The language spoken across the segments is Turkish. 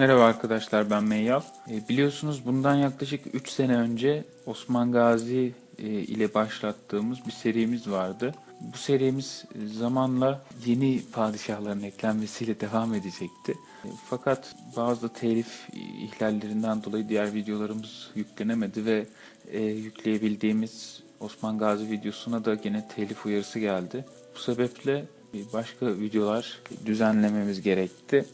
Merhaba arkadaşlar ben Meyyal. E, biliyorsunuz bundan yaklaşık 3 sene önce Osman Gazi e, ile başlattığımız bir serimiz vardı. Bu serimiz zamanla yeni padişahların eklenmesiyle devam edecekti. E, fakat bazı telif ihlallerinden dolayı diğer videolarımız yüklenemedi ve yükleyebildiğimiz Osman Gazi videosuna da gene telif uyarısı geldi. Bu sebeple başka videolar düzenlememiz gerekti.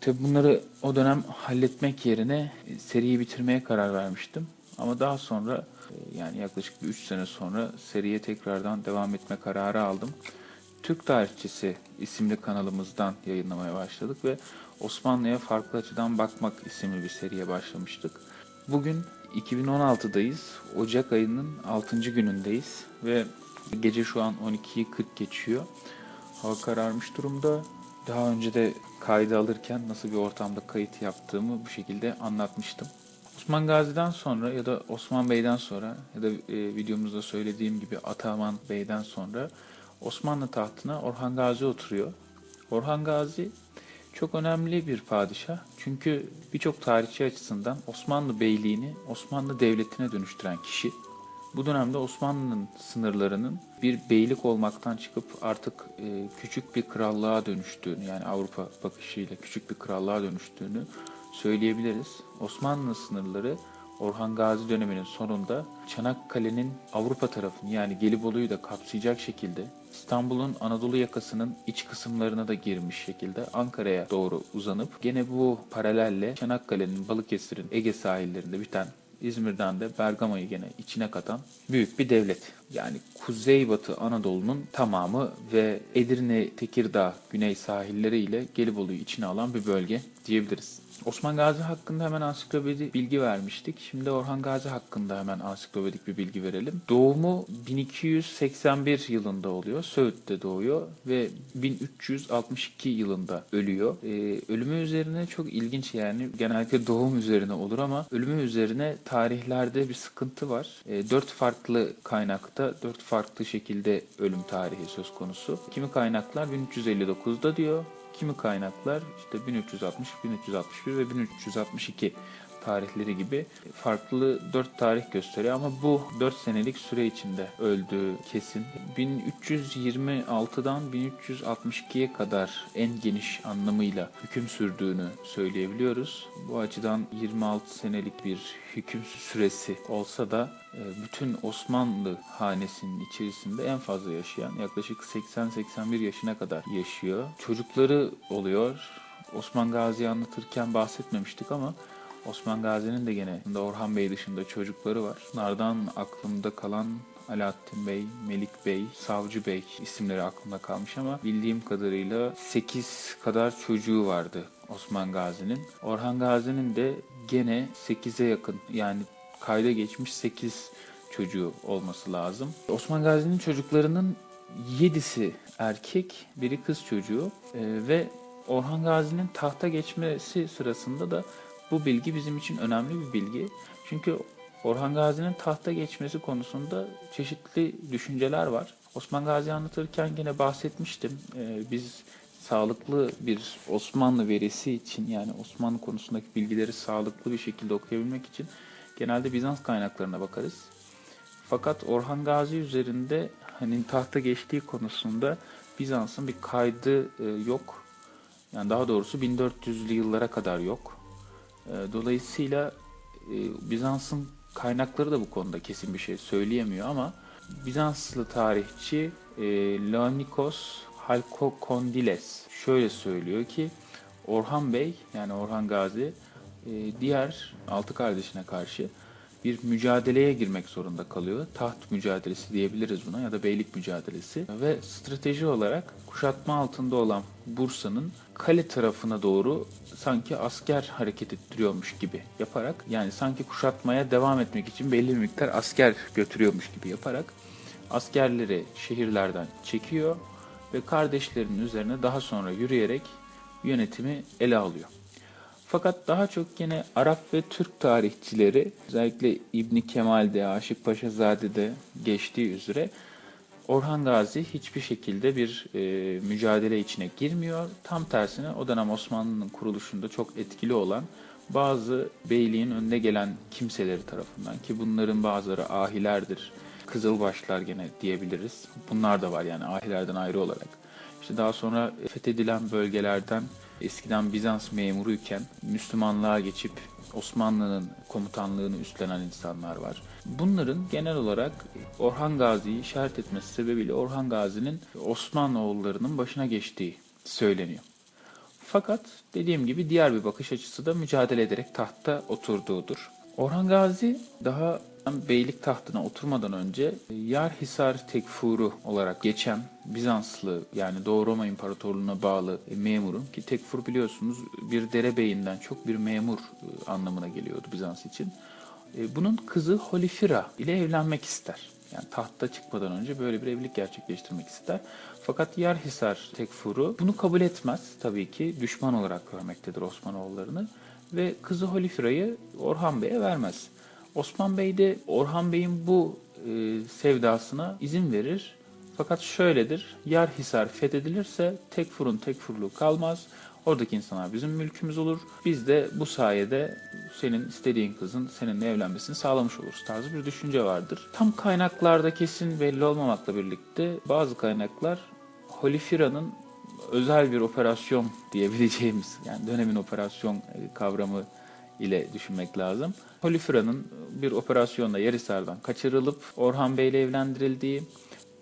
Tabi bunları o dönem halletmek yerine e, seriyi bitirmeye karar vermiştim. Ama daha sonra e, yani yaklaşık bir 3 sene sonra seriye tekrardan devam etme kararı aldım. Türk Tarihçisi isimli kanalımızdan yayınlamaya başladık ve Osmanlı'ya farklı açıdan bakmak isimli bir seriye başlamıştık. Bugün 2016'dayız. Ocak ayının 6. günündeyiz ve gece şu an 12'yi 40 geçiyor. Hava kararmış durumda. Daha önce de kaydı alırken nasıl bir ortamda kayıt yaptığımı bu şekilde anlatmıştım. Osman Gazi'den sonra ya da Osman Bey'den sonra ya da e, videomuzda söylediğim gibi Ataman Bey'den sonra Osmanlı tahtına Orhan Gazi oturuyor. Orhan Gazi çok önemli bir padişah. Çünkü birçok tarihçi açısından Osmanlı Beyliğini Osmanlı Devleti'ne dönüştüren kişi. Bu dönemde Osmanlı'nın sınırlarının bir beylik olmaktan çıkıp artık e, küçük bir krallığa dönüştüğünü yani Avrupa bakışıyla küçük bir krallığa dönüştüğünü söyleyebiliriz. Osmanlı sınırları Orhan Gazi döneminin sonunda Çanakkale'nin Avrupa tarafını yani Gelibolu'yu da kapsayacak şekilde İstanbul'un Anadolu yakasının iç kısımlarına da girmiş şekilde Ankara'ya doğru uzanıp gene bu paralelle Çanakkale'nin Balıkesir'in Ege sahillerinde biten İzmir'den de Bergama'yı gene içine katan büyük bir devlet. Yani Kuzeybatı Anadolu'nun tamamı ve Edirne, Tekirdağ, Güney sahilleri ile Gelibolu'yu içine alan bir bölge diyebiliriz. Osman Gazi hakkında hemen ansiklopedik bilgi vermiştik. Şimdi Orhan Gazi hakkında hemen ansiklopedik bir bilgi verelim. Doğumu 1281 yılında oluyor. Söğüt'te doğuyor ve 1362 yılında ölüyor. Ee, ölümü üzerine çok ilginç yani genellikle doğum üzerine olur ama ölümü üzerine tarihlerde bir sıkıntı var. Ee, dört farklı kaynakta dört farklı şekilde ölüm tarihi söz konusu. Kimi kaynaklar 1359'da diyor. Kimi kaynaklar işte 1360, 1361 ve 1362 tarihleri gibi farklı 4 tarih gösteriyor ama bu 4 senelik süre içinde öldüğü kesin. 1326'dan 1362'ye kadar en geniş anlamıyla hüküm sürdüğünü söyleyebiliyoruz. Bu açıdan 26 senelik bir hüküm süresi olsa da e, bütün Osmanlı hanesinin içerisinde en fazla yaşayan yaklaşık 80-81 yaşına kadar yaşıyor. Çocukları oluyor. Osman Gazi'yi anlatırken bahsetmemiştik ama Osman Gazi'nin de gene Orhan Bey dışında çocukları var. Bunlardan aklımda kalan Alaaddin Bey, Melik Bey, Savcı Bey isimleri aklımda kalmış ama bildiğim kadarıyla 8 kadar çocuğu vardı Osman Gazi'nin. Orhan Gazi'nin de gene 8'e yakın yani kayda geçmiş 8 çocuğu olması lazım. Osman Gazi'nin çocuklarının 7'si erkek, biri kız çocuğu ee, ve Orhan Gazi'nin tahta geçmesi sırasında da bu bilgi bizim için önemli bir bilgi. Çünkü Orhan Gazi'nin tahta geçmesi konusunda çeşitli düşünceler var. Osman Gazi anlatırken yine bahsetmiştim. Ee, biz sağlıklı bir Osmanlı verisi için yani Osmanlı konusundaki bilgileri sağlıklı bir şekilde okuyabilmek için genelde Bizans kaynaklarına bakarız. Fakat Orhan Gazi üzerinde hani tahta geçtiği konusunda Bizans'ın bir kaydı e, yok. Yani daha doğrusu 1400'lü yıllara kadar yok. E, dolayısıyla e, Bizans'ın kaynakları da bu konuda kesin bir şey söyleyemiyor ama Bizanslı tarihçi e, Leonikos Halkokondiles şöyle söylüyor ki Orhan Bey yani Orhan Gazi diğer altı kardeşine karşı bir mücadeleye girmek zorunda kalıyor. Taht mücadelesi diyebiliriz buna ya da beylik mücadelesi. Ve strateji olarak kuşatma altında olan Bursa'nın kale tarafına doğru sanki asker hareket ettiriyormuş gibi yaparak yani sanki kuşatmaya devam etmek için belli bir miktar asker götürüyormuş gibi yaparak askerleri şehirlerden çekiyor ve kardeşlerinin üzerine daha sonra yürüyerek yönetimi ele alıyor. Fakat daha çok yine Arap ve Türk tarihçileri özellikle İbni Kemal'de, Aşık Paşazade'de geçtiği üzere Orhan Gazi hiçbir şekilde bir e, mücadele içine girmiyor. Tam tersine o dönem Osmanlı'nın kuruluşunda çok etkili olan bazı beyliğin önde gelen kimseleri tarafından ki bunların bazıları ahilerdir. Kızılbaşlar gene diyebiliriz. Bunlar da var yani ahilerden ayrı olarak. İşte daha sonra fethedilen bölgelerden eskiden Bizans memuruyken Müslümanlığa geçip Osmanlı'nın komutanlığını üstlenen insanlar var. Bunların genel olarak Orhan Gazi'yi işaret etmesi sebebiyle Orhan Gazi'nin Osmanoğullarının başına geçtiği söyleniyor. Fakat dediğim gibi diğer bir bakış açısı da mücadele ederek tahta oturduğudur. Orhan Gazi daha beylik tahtına oturmadan önce Yarhisar Tekfuru olarak geçen Bizanslı yani Doğu Roma İmparatorluğu'na bağlı memurun ki Tekfur biliyorsunuz bir derebeyinden çok bir memur e, anlamına geliyordu Bizans için. E, Bunun kızı Holifira ile evlenmek ister. Yani tahta çıkmadan önce böyle bir evlilik gerçekleştirmek ister. Fakat Yarhisar Tekfuru bunu kabul etmez. Tabii ki düşman olarak görmektedir Osmanoğullarını. Ve kızı Holifira'yı Orhan Bey'e vermez. Osman Bey de Orhan Bey'in bu e, sevdasına izin verir. Fakat şöyledir, Yarhisar fethedilirse Tekfur'un Tekfurluğu kalmaz. Oradaki insanlar bizim mülkümüz olur. Biz de bu sayede senin istediğin kızın seninle evlenmesini sağlamış oluruz tarzı bir düşünce vardır. Tam kaynaklarda kesin belli olmamakla birlikte bazı kaynaklar Holifira'nın özel bir operasyon diyebileceğimiz yani dönemin operasyon e, kavramı ile düşünmek lazım. Holifira'nın bir operasyonla Yarhisar'dan kaçırılıp Orhan Bey ile evlendirildiği,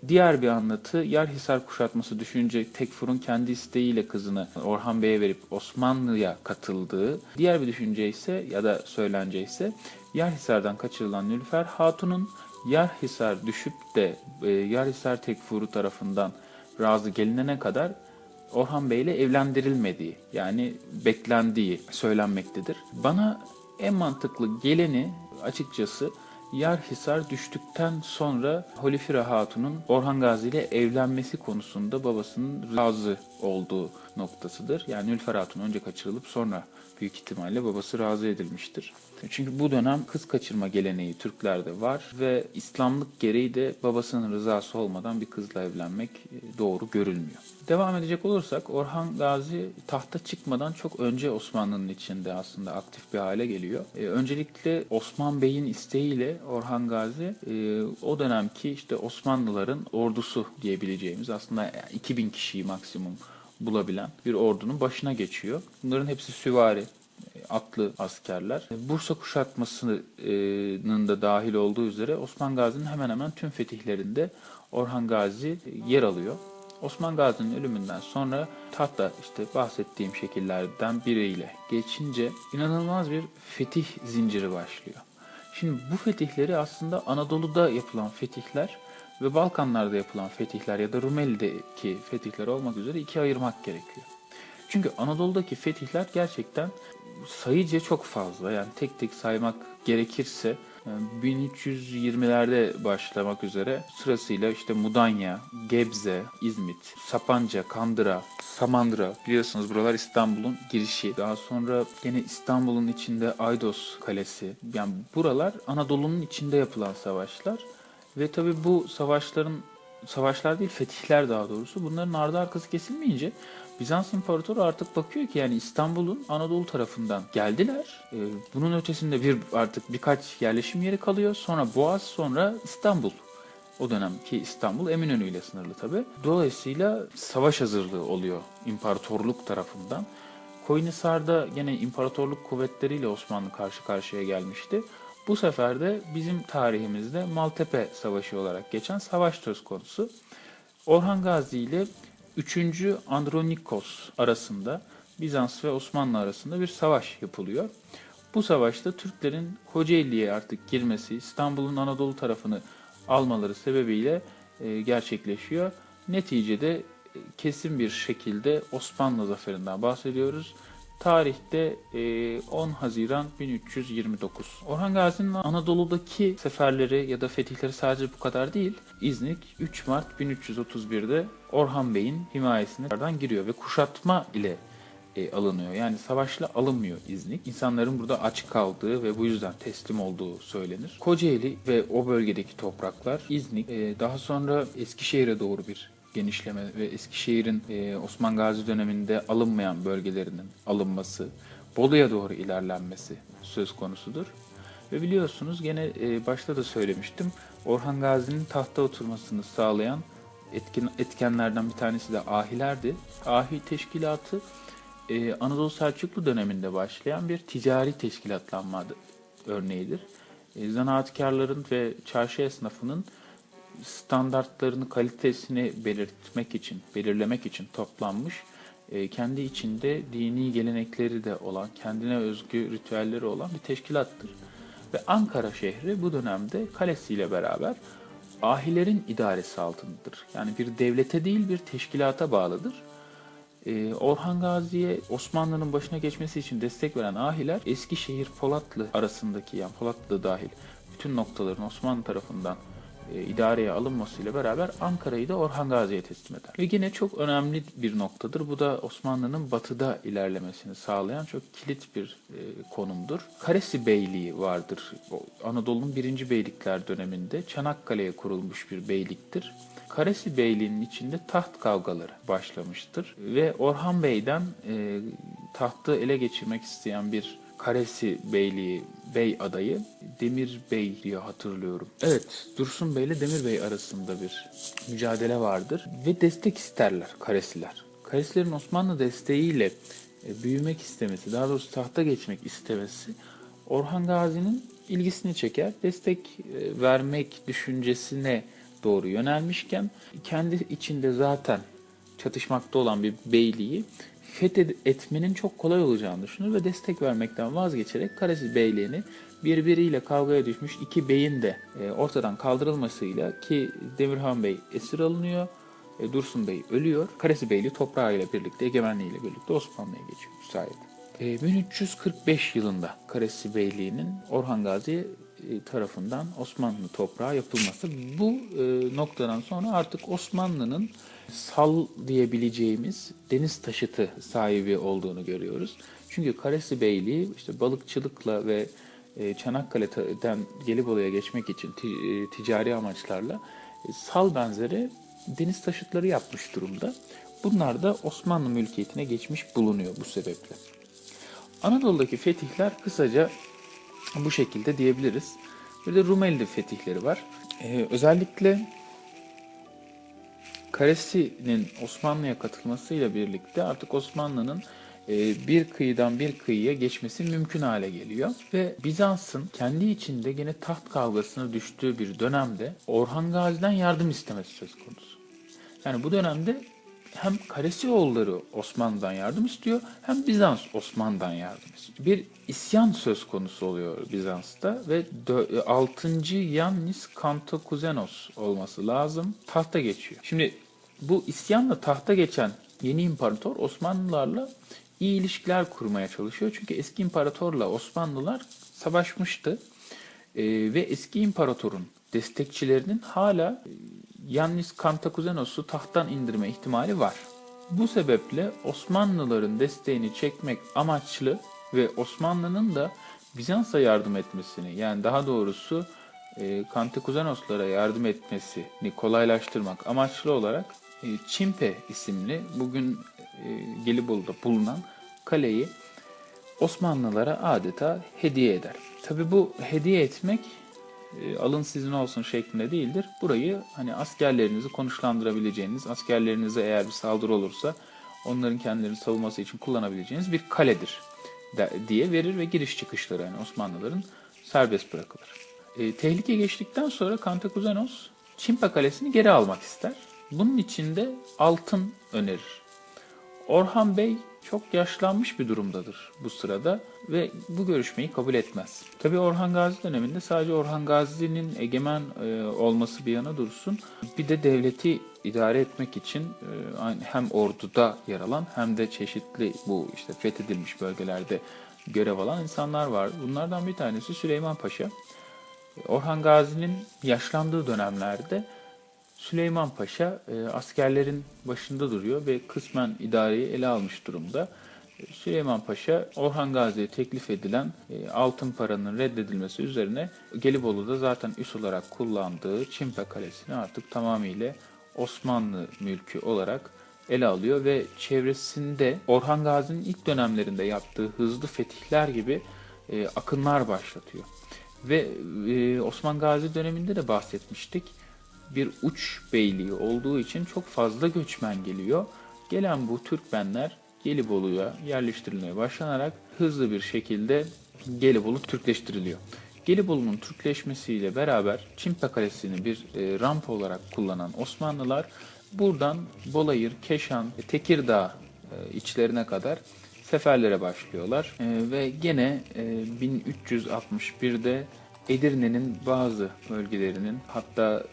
diğer bir anlatı Yarhisar kuşatması düşünce Tekfur'un kendi isteğiyle kızını Orhan Bey'e verip Osmanlı'ya katıldığı, diğer bir düşünce ise ya da söylence ise Yarhisar'dan kaçırılan Nülfer Hatun'un Yarhisar düşüp de e, Yarhisar Tekfur'u tarafından razı gelinene kadar Orhan Bey ile evlendirilmediği yani beklendiği söylenmektedir. Bana en mantıklı geleni açıkçası Yarhisar düştükten sonra Holifira Hatun'un Orhan Gazi ile evlenmesi konusunda babasının razı olduğu noktasıdır. Yani Nülfer Hatun önce kaçırılıp sonra büyük ihtimalle babası razı edilmiştir. Çünkü bu dönem kız kaçırma geleneği Türklerde var ve İslamlık gereği de babasının rızası olmadan bir kızla evlenmek e, doğru görülmüyor. Devam edecek olursak Orhan Gazi tahta çıkmadan çok önce Osmanlı'nın içinde aslında aktif bir hale geliyor. E, öncelikle Osman Bey'in isteğiyle Orhan Gazi e, o dönemki işte Osmanlıların ordusu diyebileceğimiz aslında 2000 kişiyi maksimum bulabilen bir ordunun başına geçiyor. Bunların hepsi süvari, atlı askerler. Bursa kuşatmasının da dahil olduğu üzere Osman Gazi'nin hemen hemen tüm fetihlerinde Orhan Gazi yer alıyor. Osman Gazi'nin ölümünden sonra tahta işte bahsettiğim şekillerden biriyle geçince inanılmaz bir fetih zinciri başlıyor. Şimdi bu fetihleri aslında Anadolu'da yapılan fetihler ve Balkanlarda yapılan fetihler ya da Rumeli'deki fetihler olmak üzere ikiye ayırmak gerekiyor. Çünkü Anadolu'daki fetihler gerçekten sayıca çok fazla. Yani tek tek saymak gerekirse 1320'lerde başlamak üzere sırasıyla işte Mudanya, Gebze, İzmit, Sapanca, Kandıra, Samandıra biliyorsunuz buralar İstanbul'un girişi. Daha sonra yine İstanbul'un içinde Aydos Kalesi. Yani buralar Anadolu'nun içinde yapılan savaşlar. Ve tabi bu savaşların savaşlar değil fetihler daha doğrusu bunların ardı arkası kesilmeyince Bizans İmparatoru artık bakıyor ki yani İstanbul'un Anadolu tarafından geldiler. Ee, bunun ötesinde bir artık birkaç yerleşim yeri kalıyor. Sonra Boğaz sonra İstanbul. O dönemki İstanbul Eminönü ile sınırlı tabi. Dolayısıyla savaş hazırlığı oluyor imparatorluk tarafından. Koyunhisar'da yine imparatorluk kuvvetleriyle Osmanlı karşı karşıya gelmişti. Bu sefer de bizim tarihimizde Maltepe Savaşı olarak geçen savaş söz konusu. Orhan Gazi ile 3. Andronikos arasında Bizans ve Osmanlı arasında bir savaş yapılıyor. Bu savaşta Türklerin Kocaeli'ye artık girmesi, İstanbul'un Anadolu tarafını almaları sebebiyle e, gerçekleşiyor. Neticede e, kesin bir şekilde Osmanlı zaferinden bahsediyoruz. Tarihte 10 Haziran 1329. Orhan Gazi'nin Anadolu'daki seferleri ya da fetihleri sadece bu kadar değil. İznik 3 Mart 1331'de Orhan Bey'in himayesine giriyor ve kuşatma ile e, alınıyor. Yani savaşla alınmıyor İznik. İnsanların burada aç kaldığı ve bu yüzden teslim olduğu söylenir. Kocaeli ve o bölgedeki topraklar İznik e, daha sonra Eskişehir'e doğru bir genişleme ve Eskişehir'in e, Osman Gazi döneminde alınmayan bölgelerinin alınması, Bolu'ya doğru ilerlenmesi söz konusudur. Ve biliyorsunuz gene e, başta da söylemiştim Orhan Gazi'nin tahta oturmasını sağlayan etkin, etkenlerden bir tanesi de ahilerdi. Ahi teşkilatı e, Anadolu Selçuklu döneminde başlayan bir ticari teşkilatlanma örneğidir. E, zanaatkarların ve çarşı esnafının standartlarını, kalitesini belirtmek için, belirlemek için toplanmış, e, kendi içinde dini gelenekleri de olan, kendine özgü ritüelleri olan bir teşkilattır. Ve Ankara şehri bu dönemde kalesiyle beraber ahilerin idaresi altındadır. Yani bir devlete değil bir teşkilata bağlıdır. Ee, Orhan Gazi'ye Osmanlı'nın başına geçmesi için destek veren ahiler Eskişehir Polatlı arasındaki yani Polatlı dahil bütün noktaların Osmanlı tarafından e, idareye alınmasıyla beraber Ankara'yı da Orhan Gazi'ye teslim eder. Ve yine çok önemli bir noktadır. Bu da Osmanlı'nın batıda ilerlemesini sağlayan çok kilit bir e, konumdur. Karesi Beyliği vardır. Anadolu'nun birinci beylikler döneminde Çanakkale'ye kurulmuş bir beyliktir. Karesi Beyliği'nin içinde taht kavgaları başlamıştır. Ve Orhan Bey'den e, tahtı ele geçirmek isteyen bir Karesi Beyliği Bey adayı Demir Bey diye hatırlıyorum. Evet, Dursun Bey ile Demir Bey arasında bir mücadele vardır ve destek isterler Karesiler. Karesilerin Osmanlı desteğiyle e, büyümek istemesi, daha doğrusu tahta geçmek istemesi Orhan Gazi'nin ilgisini çeker. Destek e, vermek düşüncesine doğru yönelmişken kendi içinde zaten çatışmakta olan bir beyliği fethetmenin çok kolay olacağını düşünür ve destek vermekten vazgeçerek Karesi Beyliğini birbiriyle kavgaya düşmüş iki beyin de e, ortadan kaldırılmasıyla ki Demirhan Bey esir alınıyor, e, Dursun Bey ölüyor. Karesi Beyliği toprağıyla birlikte, egemenliğiyle birlikte Osmanlı'ya geçiyor sayede. E, 1345 yılında Karesi Beyliği'nin Orhan Gazi tarafından Osmanlı toprağı yapılması. Bu e, noktadan sonra artık Osmanlı'nın sal diyebileceğimiz deniz taşıtı sahibi olduğunu görüyoruz. Çünkü Karesi Beyliği işte balıkçılıkla ve e, Çanakkale'den Gelibolu'ya geçmek için ti, e, ticari amaçlarla e, sal benzeri deniz taşıtları yapmış durumda. Bunlar da Osmanlı mülkiyetine geçmiş bulunuyor bu sebeple. Anadolu'daki fetihler kısaca bu şekilde diyebiliriz. Bir de Rumeli fetihleri var. Ee, özellikle Karesi'nin Osmanlı'ya katılmasıyla birlikte artık Osmanlı'nın e, bir kıyıdan bir kıyıya geçmesi mümkün hale geliyor. Ve Bizans'ın kendi içinde gene taht kavgasına düştüğü bir dönemde Orhan Gazi'den yardım istemesi söz konusu. Yani bu dönemde hem Karesioğulları Osmanlı'dan yardım istiyor hem Bizans Osmanlı'dan yardım istiyor. Bir isyan söz konusu oluyor Bizans'ta ve 6. Yannis Kantokuzenos olması lazım. Tahta geçiyor. Şimdi bu isyanla tahta geçen yeni imparator Osmanlılarla iyi ilişkiler kurmaya çalışıyor. Çünkü eski imparatorla Osmanlılar savaşmıştı. Ee, ve eski imparatorun destekçilerinin hala Yannis Kantakuzenos'u tahttan indirme ihtimali var. Bu sebeple Osmanlıların desteğini çekmek amaçlı ve Osmanlı'nın da Bizans'a yardım etmesini yani daha doğrusu e, Kantakuzenoslara yardım etmesini kolaylaştırmak amaçlı olarak e, Çimpe isimli bugün e, Gelibolu'da bulunan kaleyi Osmanlılara adeta hediye eder. Tabi bu hediye etmek e, alın sizin olsun şeklinde değildir. Burayı hani askerlerinizi konuşlandırabileceğiniz, askerlerinize eğer bir saldırı olursa onların kendilerini savunması için kullanabileceğiniz bir kaledir diye verir ve giriş çıkışları yani Osmanlıların serbest bırakılır. E, tehlike geçtikten sonra Kantakuzenos Çimpa Kalesi'ni geri almak ister. Bunun için de altın önerir. Orhan Bey çok yaşlanmış bir durumdadır bu sırada ve bu görüşmeyi kabul etmez. Tabi Orhan Gazi döneminde sadece Orhan Gazi'nin egemen e, olması bir yana dursun. Bir de devleti idare etmek için e, hem orduda yer alan hem de çeşitli bu işte fethedilmiş bölgelerde görev alan insanlar var. Bunlardan bir tanesi Süleyman Paşa. Orhan Gazi'nin yaşlandığı dönemlerde Süleyman Paşa e, askerlerin başında duruyor ve kısmen idareyi ele almış durumda. Süleyman Paşa Orhan Gazi'ye teklif edilen e, altın paranın reddedilmesi üzerine Gelibolu'da zaten üs olarak kullandığı Çimpe Kalesi'ni artık tamamıyla Osmanlı mülkü olarak ele alıyor ve çevresinde Orhan Gazi'nin ilk dönemlerinde yaptığı hızlı fetihler gibi e, akınlar başlatıyor. Ve e, Osman Gazi döneminde de bahsetmiştik. Bir uç beyliği olduğu için çok fazla göçmen geliyor. Gelen bu Türkmenler Gelibolu'ya yerleştirilmeye başlanarak hızlı bir şekilde Gelibolu Türkleştiriliyor. Gelibolu'nun Türkleşmesiyle beraber Çimpe Kalesi'ni bir e, ramp olarak kullanan Osmanlılar buradan Bolayır, Keşan, Tekirdağ e, içlerine kadar seferlere başlıyorlar. E, ve gene e, 1361'de Edirne'nin bazı bölgelerinin hatta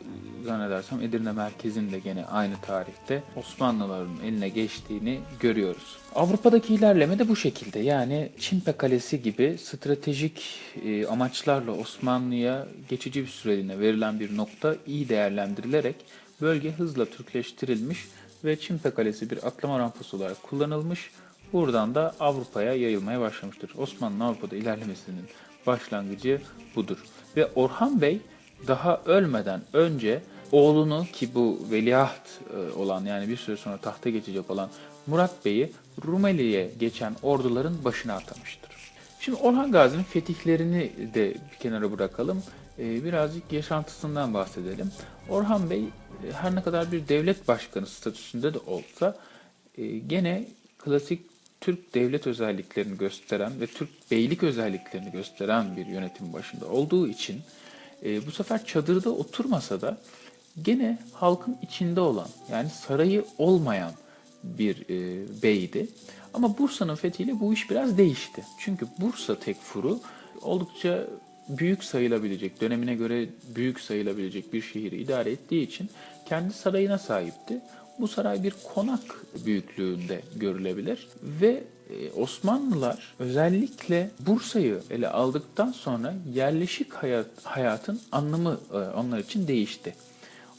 zannedersem Edirne merkezinde gene aynı tarihte Osmanlıların eline geçtiğini görüyoruz. Avrupa'daki ilerleme de bu şekilde. Yani Çimpe Kalesi gibi stratejik e, amaçlarla Osmanlı'ya geçici bir süreliğine verilen bir nokta iyi değerlendirilerek bölge hızla Türkleştirilmiş ve Çimpe Kalesi bir atlama rampası olarak kullanılmış. Buradan da Avrupa'ya yayılmaya başlamıştır. Osmanlı'nın Avrupa'da ilerlemesinin başlangıcı budur. Ve Orhan Bey daha ölmeden önce oğlunu ki bu veliaht e, olan yani bir süre sonra tahta geçecek olan Murat Bey'i Rumeli'ye geçen orduların başına atamıştır. Şimdi Orhan Gazi'nin fetihlerini de bir kenara bırakalım. E, Birazcık yaşantısından bahsedelim. Orhan Bey e, her ne kadar bir devlet başkanı statüsünde de olsa gene klasik Türk devlet özelliklerini gösteren ve Türk beylik özelliklerini gösteren bir yönetim başında olduğu için e, bu sefer çadırda oturmasa da gene halkın içinde olan yani sarayı olmayan bir e, beydi. Ama Bursa'nın fethiyle bu iş biraz değişti. Çünkü Bursa tekfuru oldukça büyük sayılabilecek, dönemine göre büyük sayılabilecek bir şehri idare ettiği için kendi sarayına sahipti. Bu saray bir konak büyüklüğünde görülebilir ve e, Osmanlılar özellikle Bursa'yı ele aldıktan sonra yerleşik hayat, hayatın anlamı e, onlar için değişti.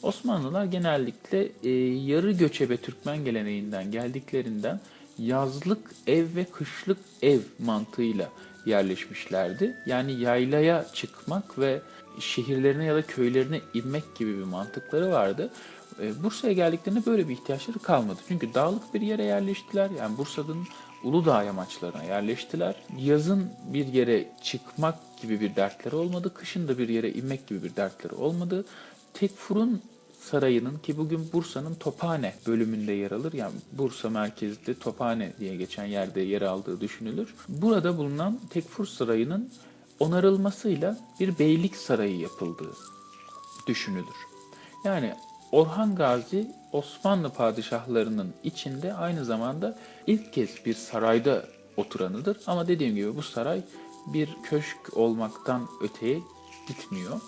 Osmanlılar genellikle e, yarı göçebe Türkmen geleneğinden geldiklerinden yazlık ev ve kışlık ev mantığıyla yerleşmişlerdi. Yani yaylaya çıkmak ve şehirlerine ya da köylerine inmek gibi bir mantıkları vardı. E, Bursa'ya geldiklerinde böyle bir ihtiyaçları kalmadı. Çünkü dağlık bir yere yerleştiler. Yani Bursa'nın Uludağ yamaçlarına yerleştiler. Yazın bir yere çıkmak gibi bir dertleri olmadı. Kışın da bir yere inmek gibi bir dertleri olmadı. Tekfur'un sarayının ki bugün Bursa'nın Tophane bölümünde yer alır. Yani Bursa merkezde Tophane diye geçen yerde yer aldığı düşünülür. Burada bulunan Tekfur Sarayı'nın onarılmasıyla bir beylik sarayı yapıldığı düşünülür. Yani Orhan Gazi Osmanlı padişahlarının içinde aynı zamanda ilk kez bir sarayda oturanıdır. Ama dediğim gibi bu saray bir köşk olmaktan öteye gitmiyor.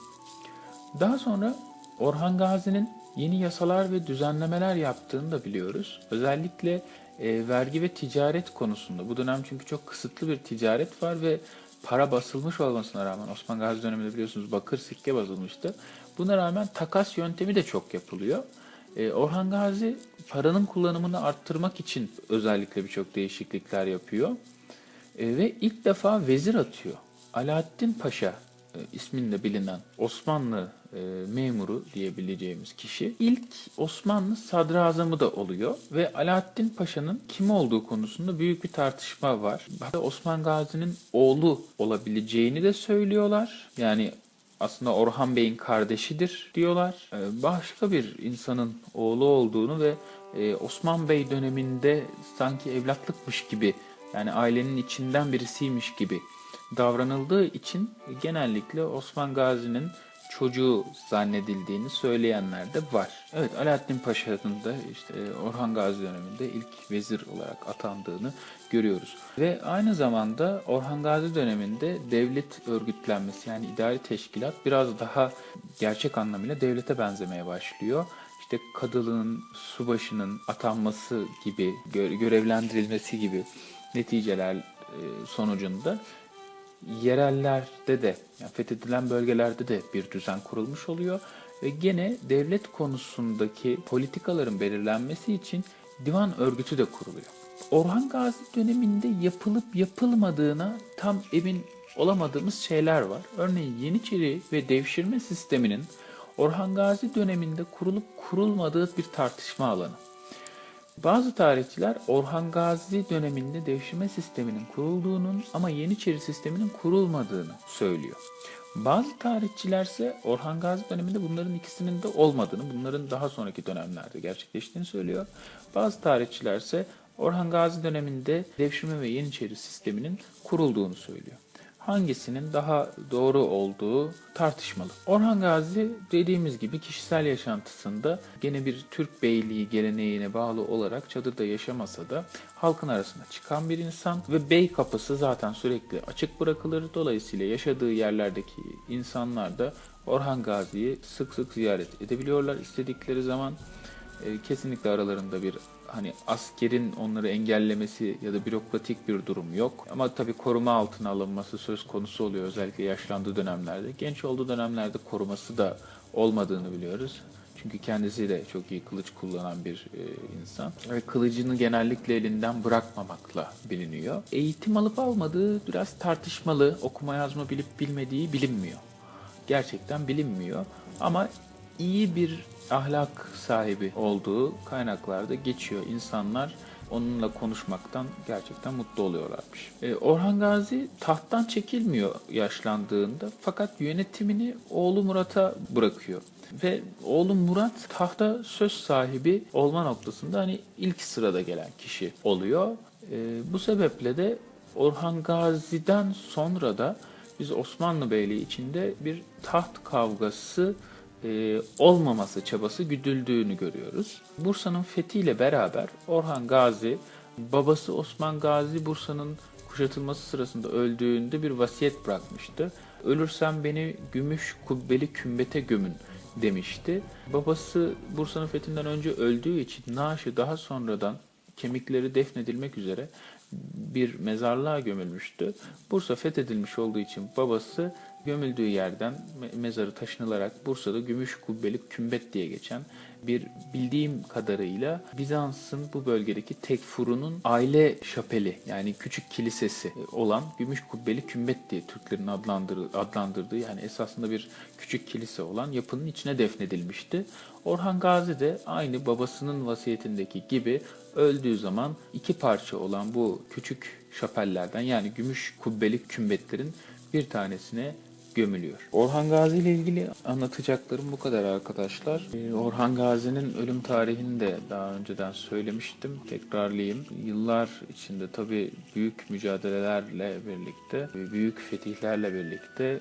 Daha sonra Orhan Gazi'nin yeni yasalar ve düzenlemeler yaptığını da biliyoruz. Özellikle e, vergi ve ticaret konusunda. Bu dönem çünkü çok kısıtlı bir ticaret var ve para basılmış olmasına rağmen Osman Gazi döneminde biliyorsunuz bakır sikke basılmıştı. Buna rağmen takas yöntemi de çok yapılıyor. E, Orhan Gazi paranın kullanımını arttırmak için özellikle birçok değişiklikler yapıyor. E, ve ilk defa vezir atıyor. Alaaddin Paşa e, isminle bilinen Osmanlı e, memuru diyebileceğimiz kişi ilk Osmanlı sadrazamı da oluyor ve Alaaddin Paşa'nın kim olduğu konusunda büyük bir tartışma var. Hatta Osman Gazi'nin oğlu olabileceğini de söylüyorlar. Yani aslında Orhan Bey'in kardeşidir diyorlar. E, başka bir insanın oğlu olduğunu ve e, Osman Bey döneminde sanki evlatlıkmış gibi yani ailenin içinden birisiymiş gibi davranıldığı için genellikle Osman Gazi'nin çocuğu zannedildiğini söyleyenler de var. Evet Alaaddin Paşa'nın da işte Orhan Gazi döneminde ilk vezir olarak atandığını görüyoruz. Ve aynı zamanda Orhan Gazi döneminde devlet örgütlenmesi yani idari teşkilat biraz daha gerçek anlamıyla devlete benzemeye başlıyor işte kadının, subaşının atanması gibi, görevlendirilmesi gibi neticeler sonucunda yerellerde de yani fethedilen bölgelerde de bir düzen kurulmuş oluyor ve gene devlet konusundaki politikaların belirlenmesi için divan örgütü de kuruluyor. Orhan Gazi döneminde yapılıp yapılmadığına tam emin olamadığımız şeyler var. Örneğin Yeniçeri ve devşirme sisteminin Orhan Gazi döneminde kurulup kurulmadığı bir tartışma alanı. Bazı tarihçiler Orhan Gazi döneminde devşirme sisteminin kurulduğunun ama Yeniçeri sisteminin kurulmadığını söylüyor. Bazı tarihçiler ise Orhan Gazi döneminde bunların ikisinin de olmadığını, bunların daha sonraki dönemlerde gerçekleştiğini söylüyor. Bazı tarihçiler ise Orhan Gazi döneminde devşirme ve Yeniçeri sisteminin kurulduğunu söylüyor hangisinin daha doğru olduğu tartışmalı. Orhan Gazi dediğimiz gibi kişisel yaşantısında gene bir Türk beyliği geleneğine bağlı olarak çadırda yaşamasa da halkın arasına çıkan bir insan ve bey kapısı zaten sürekli açık bırakılır. Dolayısıyla yaşadığı yerlerdeki insanlar da Orhan Gazi'yi sık sık ziyaret edebiliyorlar istedikleri zaman. E, kesinlikle aralarında bir hani askerin onları engellemesi ya da bürokratik bir durum yok. Ama tabii koruma altına alınması söz konusu oluyor özellikle yaşlandığı dönemlerde. Genç olduğu dönemlerde koruması da olmadığını biliyoruz. Çünkü kendisi de çok iyi kılıç kullanan bir e, insan. Ve kılıcını genellikle elinden bırakmamakla biliniyor. Eğitim alıp almadığı biraz tartışmalı. Okuma yazma bilip bilmediği bilinmiyor. Gerçekten bilinmiyor. Ama iyi bir ahlak sahibi olduğu kaynaklarda geçiyor. İnsanlar onunla konuşmaktan gerçekten mutlu oluyorlarmış. E, Orhan Gazi tahttan çekilmiyor yaşlandığında fakat yönetimini oğlu Murat'a bırakıyor. Ve oğlu Murat tahta söz sahibi olma noktasında hani ilk sırada gelen kişi oluyor. E, bu sebeple de Orhan Gazi'den sonra da biz Osmanlı Beyliği içinde bir taht kavgası e, olmaması çabası güdüldüğünü görüyoruz. Bursa'nın fethiyle beraber Orhan Gazi, babası Osman Gazi Bursa'nın kuşatılması sırasında öldüğünde bir vasiyet bırakmıştı. Ölürsem beni gümüş kubbeli kümbete gömün demişti. Babası Bursa'nın fethinden önce öldüğü için naaşı daha sonradan kemikleri defnedilmek üzere bir mezarlığa gömülmüştü. Bursa fethedilmiş olduğu için babası gömüldüğü yerden mezarı taşınılarak Bursa'da Gümüş Kubbeli Kümbet diye geçen bir bildiğim kadarıyla Bizans'ın bu bölgedeki tekfurunun aile şapeli yani küçük kilisesi olan Gümüş Kubbeli Kümbet diye Türklerin adlandırdığı, adlandırdığı yani esasında bir küçük kilise olan yapının içine defnedilmişti. Orhan Gazi de aynı babasının vasiyetindeki gibi öldüğü zaman iki parça olan bu küçük şapellerden yani gümüş kubbeli kümbetlerin bir tanesine gömülüyor. Orhan Gazi ile ilgili anlatacaklarım bu kadar arkadaşlar. Ee, Orhan Gazi'nin ölüm tarihini de daha önceden söylemiştim. Tekrarlayayım. Yıllar içinde tabii büyük mücadelelerle birlikte, büyük fetihlerle birlikte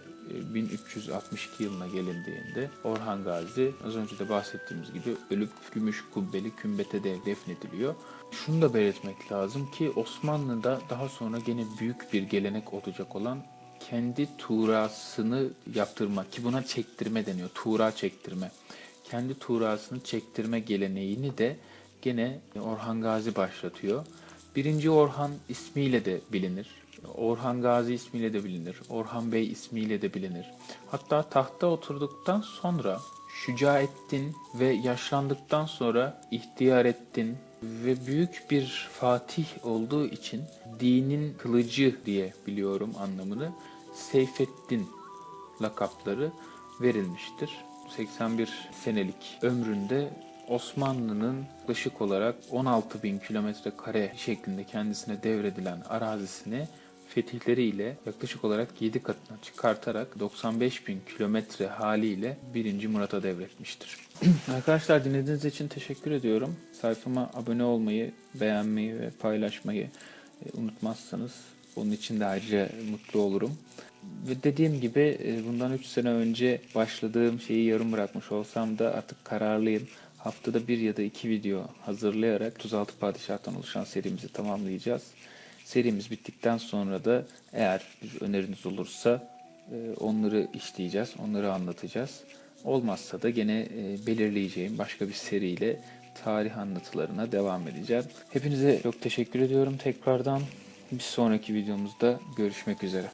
1362 e, yılına gelindiğinde Orhan Gazi az önce de bahsettiğimiz gibi ölüp gümüş kubbeli kümbete de defnediliyor. Şunu da belirtmek lazım ki Osmanlı'da daha sonra gene büyük bir gelenek olacak olan kendi tuğrasını yaptırma ki buna çektirme deniyor. Tuğra çektirme. Kendi tuğrasını çektirme geleneğini de gene Orhan Gazi başlatıyor. Birinci Orhan ismiyle de bilinir. Orhan Gazi ismiyle de bilinir. Orhan Bey ismiyle de bilinir. Hatta tahta oturduktan sonra Şücaettin ve yaşlandıktan sonra İhtiyarettin ve büyük bir fatih olduğu için dinin kılıcı diye biliyorum anlamını. Seyfettin lakapları verilmiştir. 81 senelik ömründe Osmanlı'nın yaklaşık olarak 16 bin kilometre kare şeklinde kendisine devredilen arazisini fetihleriyle yaklaşık olarak 7 katına çıkartarak 95 bin kilometre haliyle 1. Murat'a devretmiştir. Arkadaşlar dinlediğiniz için teşekkür ediyorum. Sayfama abone olmayı, beğenmeyi ve paylaşmayı e, unutmazsanız onun için de ayrıca mutlu olurum. Ve dediğim gibi e, bundan 3 sene önce başladığım şeyi yarım bırakmış olsam da artık kararlıyım. Haftada bir ya da iki video hazırlayarak 36 Padişah'tan oluşan serimizi tamamlayacağız. Serimiz bittikten sonra da eğer bir öneriniz olursa e, onları işleyeceğiz, onları anlatacağız. Olmazsa da gene e, belirleyeceğim başka bir seriyle tarih anlatılarına devam edeceğim. Hepinize çok teşekkür ediyorum tekrardan. Bir sonraki videomuzda görüşmek üzere.